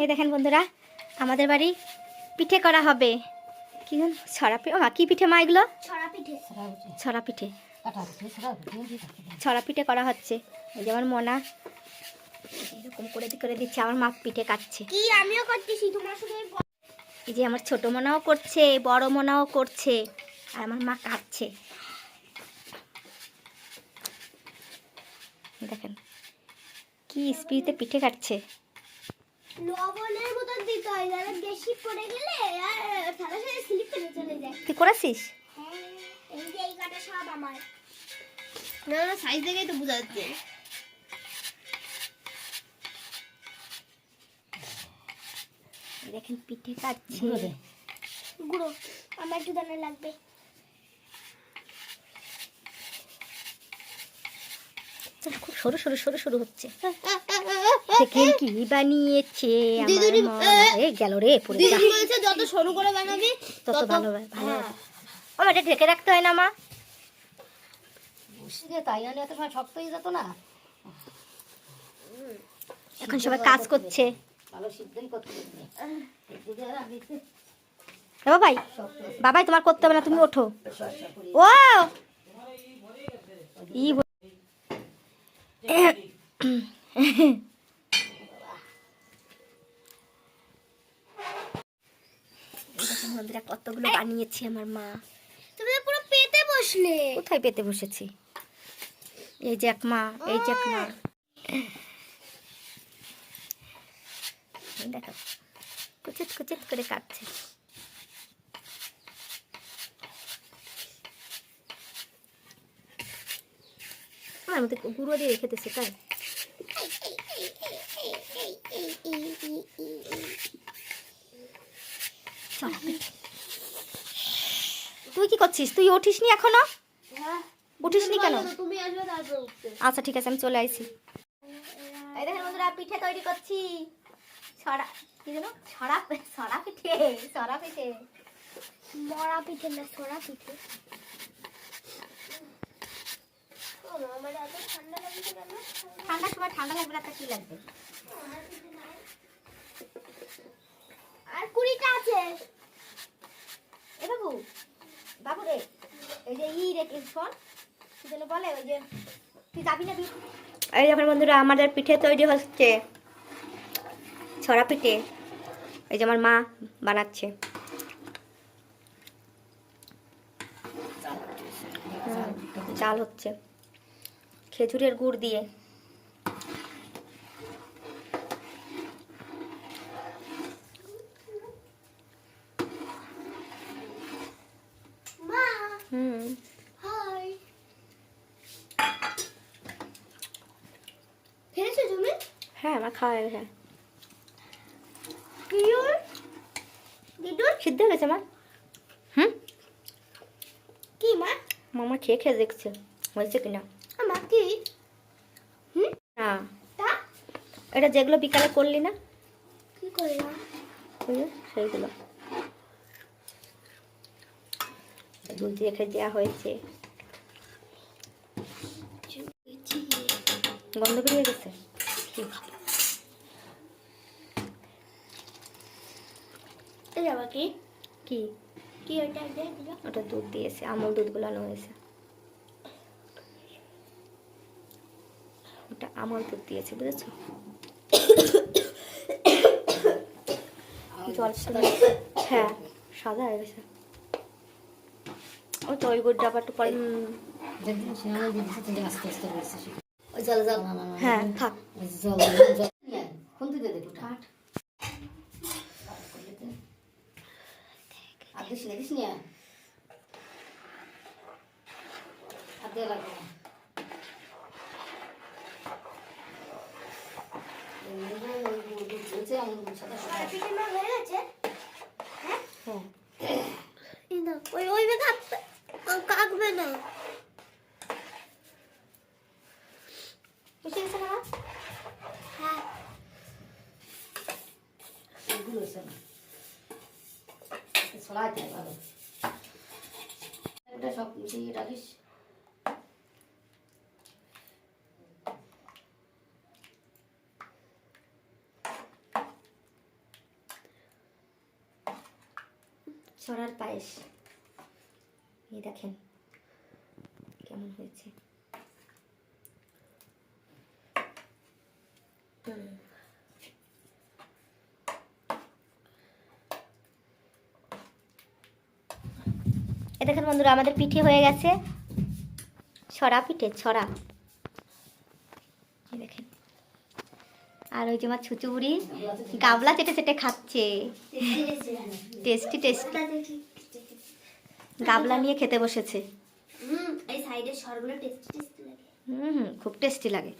এই দেখেন বন্ধুরা আমাদের বাড়ি পিঠে করা হবে। কি ছড়া পিঠে মা, কি পিঠে মা এগুলো? ছড়া পিঠে। ছড়া পিঠে করা হচ্ছে। এই যে আমার মনা এরকম করে করে দিচ্ছে আমার মা পিঠে কাটছে। কি আমিও করতেছি তোমার এই যে আমার ছোট মোনাও করছে বড় মোনাও করছে আর আমার মা কাটছে দেখেন কি স্পিডে পিঠে কাটছে। লবণের মতন দিতে হয় বেশি পড়ে গেলে আর সাথে সাথে স্লিপ করে চলে যায়। তুই করেছিস হ্যাঁ এই যে এই কাটা সব আমার। না না সাইজ দেখেই তো বোঝা যাচ্ছে। দেখেন পিঠে কাটছে। গুঁড়ো গুঁড়ো আমার একটু দানা লাগবে খুব সরু সরু সরু সরু হচ্ছে। দেখেন কি বানিয়েছে? আমার দিদুরি, মা। এই গেল রে পড়ে দিদি বলেছে যত সরু করে বানাবি তত ভালো হয়, ভালো হ্যাঁ। ও এটা ঢেকে রাখতে হয় না মা। বসে তাই আনি এত সময় শক্ত হয়ে যেত না। এখন সবাই কাজ করছে। বাবাই বাবাই তোমার করতে হবে না তুমি ওঠো। ও! ই বন্ধুরা কতগুলো বানিয়েছি আমার মা। তুমি পুরো পেতে বসলে। কোথায় পেতে বসেছি? এই যে এক মা এই যে এক মা। দেখো কুচিত কুচিত করে কাটছে। আমার মধ্যে গুঁড়ো দিয়ে রেখে দিচ্ছে তাই চল, পিঠে। তুই কি করছিস? তুই উঠিস নি এখনও? উঠিস নি কেন? আচ্ছা ঠিক আছে আমি চলে আইছি। এই দেখেন বন্ধুরা পিঠে তৈরি করছি। ছড়া কি ছড়া ছড়া পিঠে ছড়া পিঠে। মরা পিঠে না সরা পিঠে। ঠান্ডা লাগছে কেন? ঠান্ডার সময় ঠান্ডা লাগবে না কি লাগবে? আর কুড়িটা আছে। রে এই যে ই রে শোন, কি বলে, ওই যে, তুই যাবি না এই দেখেন বন্ধুরা, আমাদের পিঠে তৈরি হচ্ছে ছড়া পিঠে। এই যে আমার মা বানাচ্ছে। চাল হচ্ছে। খেজুরের গুড় দিয়ে মা হুম হাই খেয়েছো তুমি হ্যাঁ আমার খাওয়া হয়ে গেছে। কিউর দিদুর সিদ্ধ হয়ে গেছে মা। হুম? কি মা? মামা খেয়ে খেয়ে দেখছে। হয়েছে কিনা? আমার কি? হুম? না। তা? এটা যেগুলো বিকালে করলি না কি করলাম? সেইগুলো। দুধ দিয়ে খেয়ে দেওয়া হয়েছে। গন্ধ বেরিয়ে গেছে? কি? কি? ওটা দুধ দিয়েছে আমল দুধ গুলানো হয়েছে। ওটা আমল দুধ দিয়েছে বুঝেছ? জল হ্যাঁ সাদা হয়ে গেছে। ওই হ্যাঁ থাক ওই দিস না দিস নিয়ে আর দিয়ে লাগবে না এই ওই পড়বে না। বুঝে গেছে না হ্যাঁ। এগুলো শোনা ছড়াইতে ভালো। ছড়ার পায়েস। এই দেখেন। কেমন হয়েছে। দেখেন বন্ধুরা আমাদের পিঠে হয়ে গেছে ছড়া পিঠে ছড়া। দেখেন। আর ওই যে আমার ছুচু বুড়ি গাবলা চেটে চেটে খাচ্ছে। Tasty tasty. গাবলা নিয়ে খেতে বসেছে। এই সাইডের সরগুলো টেস্টি টেস্টি লাগে। হুম হুম খুব টেস্টি লাগে।